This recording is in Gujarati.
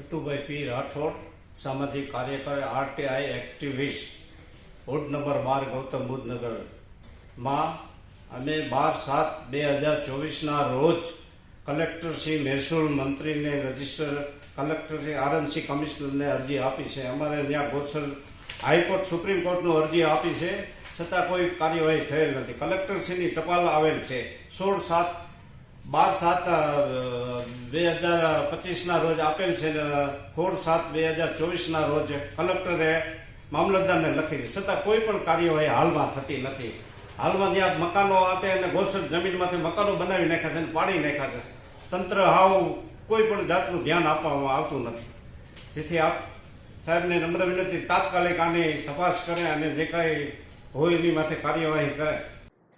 નટુભાઈ પી રાઠોડ, સામાજિક કાર્યકર, આરટીઆઈ એક્ટિવિસ્ટ, વોર્ડ નંબર બાર, ગૌતમ બુદ્ધનગરમાં, અમે બાર સાત બે હજાર ચોવીસના રોજ કલેક્ટર શ્રી મહેસૂલ મંત્રીને રજિસ્ટર, કલેક્ટર શ્રી આરએનસી કમિશનરને અરજી આપી છે. અમારે ત્યાં ગોસર હાઈકોર્ટ, સુપ્રીમ કોર્ટનું અરજી આપી છે. છતાં કોઈ કાર્યવાહી થયેલ નથી. કલેક્ટરશ્રીની ટપાલ આવેલ છે. સોળ સાત, બાર સાત બે હજાર પચીસના રોજ આપેલ છે સોળ સાત બે હજાર ચોવીસના રોજ કલેક્ટરે મામલતદારને લખી છતાં કોઈ પણ કાર્યવાહી હાલમાં થતી નથી. હાલમાં જ્યાં મકાનો આપે અને ગોસર જમીનમાંથી મકાનો બનાવી નાખ્યા છે અને પાડી નાખ્યા છે, તંત્ર હાવ કોઈ પણ જાતનું ધ્યાન આપવામાં આવતું નથી. જેથી આપ સાહેબને નમ્ર વિનંતી, તાત્કાલિક આની તપાસ કરે અને જે કાંઈ હોય એની માથે કાર્યવાહી કરે.